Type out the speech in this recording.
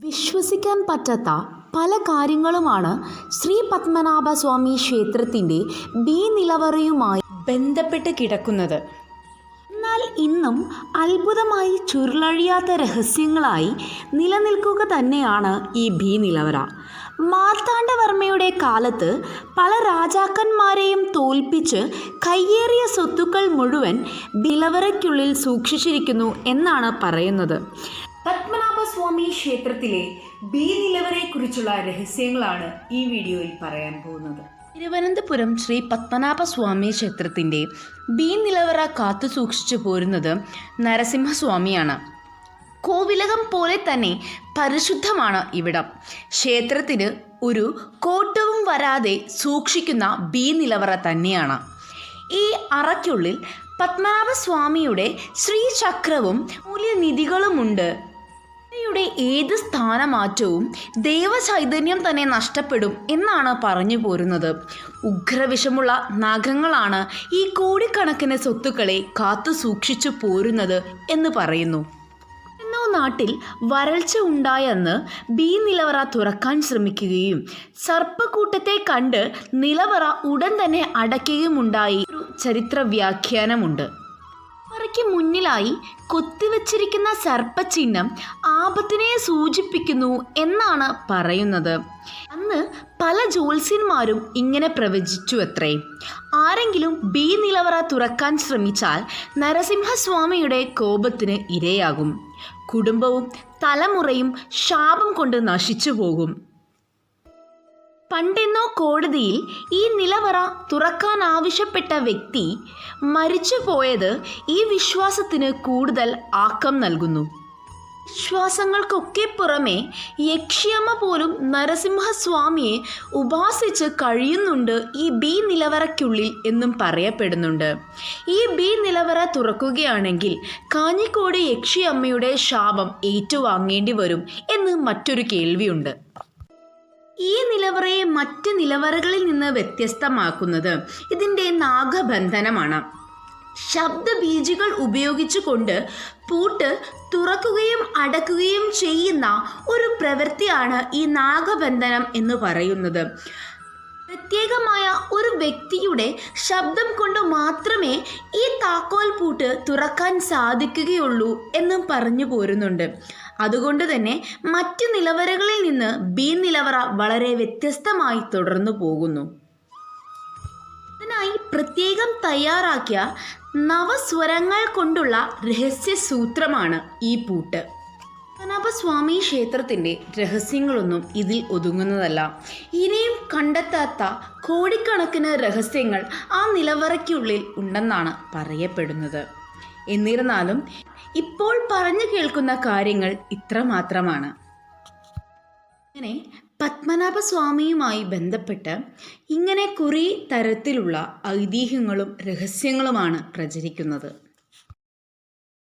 വിശ്വസിക്കാൻ പറ്റാത്ത പല കാര്യങ്ങളുമാണ് ശ്രീ പത്മനാഭ സ്വാമി ക്ഷേത്രത്തിന്റെ ബി നിലവറയുമായി ബന്ധപ്പെട്ട് കിടക്കുന്നത്. എന്നാൽ ഇന്നും അത്ഭുതമായി ചുരുളഴിയാത്ത രഹസ്യങ്ങളായി നിലനിൽക്കുക തന്നെയാണ് ഈ ബി നിലവറ മാർത്താണ്ഡവർമ്മയുടെ കാലത്ത് പല രാജാക്കന്മാരെയും തോൽപ്പിച്ച് കയ്യേറിയ സ്വത്തുക്കൾ മുഴുവൻ നിലവറയ്ക്കുള്ളിൽ സൂക്ഷിച്ചിരിക്കുന്നു എന്നാണ് പറയുന്നത്. പത്മനാഭസ്വാമി ക്ഷേത്രത്തിലെ ബി നിലവറയെക്കുറിച്ചുള്ള രഹസ്യങ്ങളാണ് ഈ വീഡിയോയിൽ പറയാൻ പോകുന്നത്. തിരുവനന്തപുരം ശ്രീ പത്മനാഭസ്വാമി ക്ഷേത്രത്തിന്റെ ബി നിലവറ കാത്തു സൂക്ഷിച്ചു പോരുന്നത് നരസിംഹസ്വാമിയാണ്. കോവിലകം പോലെ തന്നെ പരിശുദ്ധമാണ് ഇവിടം. ക്ഷേത്രത്തിന് ഒരു കോട്ടവും വരാതെ സൂക്ഷിക്കുന്ന ബി നിലവറ തന്നെയാണ്. ഈ അറയ്ക്കുള്ളിൽ പത്മനാഭസ്വാമിയുടെ ശ്രീചക്രവും മൂല്യനിധികളുമുണ്ട്. യുടെ ഏത് സ്ഥാനമാറ്റവും ദൈവചൈതന്യം തന്നെ നഷ്ടപ്പെടും എന്നാണ് പറഞ്ഞു പോരുന്നത്. ഉഗ്രവിഷമുള്ള നഖങ്ങളാണ് ഈ കോടിക്കണക്കിന് സ്വത്തുക്കളെ കാത്തു സൂക്ഷിച്ചു പോരുന്നത് എന്ന് പറയുന്നു. നാട്ടിൽ വരൾച്ച ഉണ്ടായെന്ന് ബി നിലവറ തുറക്കാൻ ശ്രമിക്കുകയും സർപ്പക്കൂട്ടത്തെ കണ്ട് നിലവറ ഉടൻ തന്നെ അടയ്ക്കുകയുമുണ്ടായി. ഒരു ചരിത്ര വ്യാഖ്യാനമുണ്ട് നിലവറയ്ക്ക് മുന്നിലായി കൊത്തിവച്ചിരിക്കുന്ന സർപ്പചിഹ്നം ആപത്തിനെ സൂചിപ്പിക്കുന്നു എന്നാണ് പറയുന്നത്. അന്ന് പല ജ്യോത്സ്യന്മാരും ഇങ്ങനെ പ്രവചിച്ചു അത്രേ ആരെങ്കിലും ബി നിലവറ തുറക്കാൻ ശ്രമിച്ചാൽ നരസിംഹസ്വാമിയുടെ കോപത്തിന് ഇരയാകും. കുടുംബവും തലമുറയും ശാപം കൊണ്ട് നശിച്ചു പോകും പണ്ടെന്നോ കോടതിയിൽ ഈ നിലവറ തുറക്കാൻ ആവശ്യപ്പെട്ട വ്യക്തി മരിച്ചു പോയത് ഈ വിശ്വാസത്തിന് കൂടുതൽ ആക്കം നൽകുന്നു. വിശ്വാസങ്ങൾക്കൊക്കെ പുറമെ യക്ഷിയമ്മ പോലും നരസിംഹസ്വാമിയെ ഉപാസിച്ച് കഴിയുന്നുണ്ട് ഈ ബി നിലവറയ്ക്കുള്ളിൽ എന്നും പറയപ്പെടുന്നുണ്ട്. ഈ ബി നിലവറ തുറക്കുകയാണെങ്കിൽ കാഞ്ഞിക്കോട് യക്ഷിയമ്മയുടെ ശാപം ഏറ്റുവാങ്ങേണ്ടി വരും എന്ന് മറ്റൊരു കേൾവിയുണ്ട്. ഈ നിലവറയെ മറ്റ് നിലവറകളിൽ നിന്ന് വ്യത്യസ്തമാക്കുന്നത് ഇതിന്റെ നാഗബന്ധനമാണ്. ശബ്ദബീജികൾ ഉപയോഗിച്ചുകൊണ്ട് പൂട്ട് തുറക്കുകയും അടക്കുകയും ചെയ്യുന്ന ഒരു പ്രവൃത്തിയാണ് ഈ നാഗബന്ധനം എന്ന് പറയുന്നത്. പ്രത്യേകമായ വ്യക്തിയുടെ ശബ്ദം കൊണ്ട് മാത്രമേ ഈ താക്കോൽ പൂട്ട് തുറക്കാൻ സാധിക്കുകയുള്ളൂ എന്നും പറഞ്ഞു പോരുന്നുണ്ട്. അതുകൊണ്ട് തന്നെ മറ്റു നിലവറകളിൽ നിന്ന് ബി നിലവറ വളരെ വ്യത്യസ്തമായി തുടർന്നു പോകുന്നു. അതിനായി പ്രത്യേകം തയ്യാറാക്കിയ നവസ്വരങ്ങൾ കൊണ്ടുള്ള രഹസ്യ സൂത്രമാണ് ഈ പൂട്ട്. പത്മനാഭസ്വാമി ക്ഷേത്രത്തിന്റെ രഹസ്യങ്ങളൊന്നും ഇതിൽ ഒതുങ്ങുന്നതല്ല. ഇനിയും കണ്ടെത്താത്ത കോടിക്കണക്കിന് രഹസ്യങ്ങൾ ആ നിലവറയ്ക്കുള്ളിൽ ഉണ്ടെന്നാണ് പറയപ്പെടുന്നത്. എന്നിരുന്നാലും ഇപ്പോൾ പറഞ്ഞു കേൾക്കുന്ന കാര്യങ്ങൾ ഇത്ര മാത്രമാണ്. അങ്ങനെ പത്മനാഭസ്വാമിയുമായി ബന്ധപ്പെട്ട് ഇങ്ങനെ കുറേ തരത്തിലുള്ള ഐതിഹ്യങ്ങളും രഹസ്യങ്ങളുമാണ് പ്രചരിക്കുന്നത്.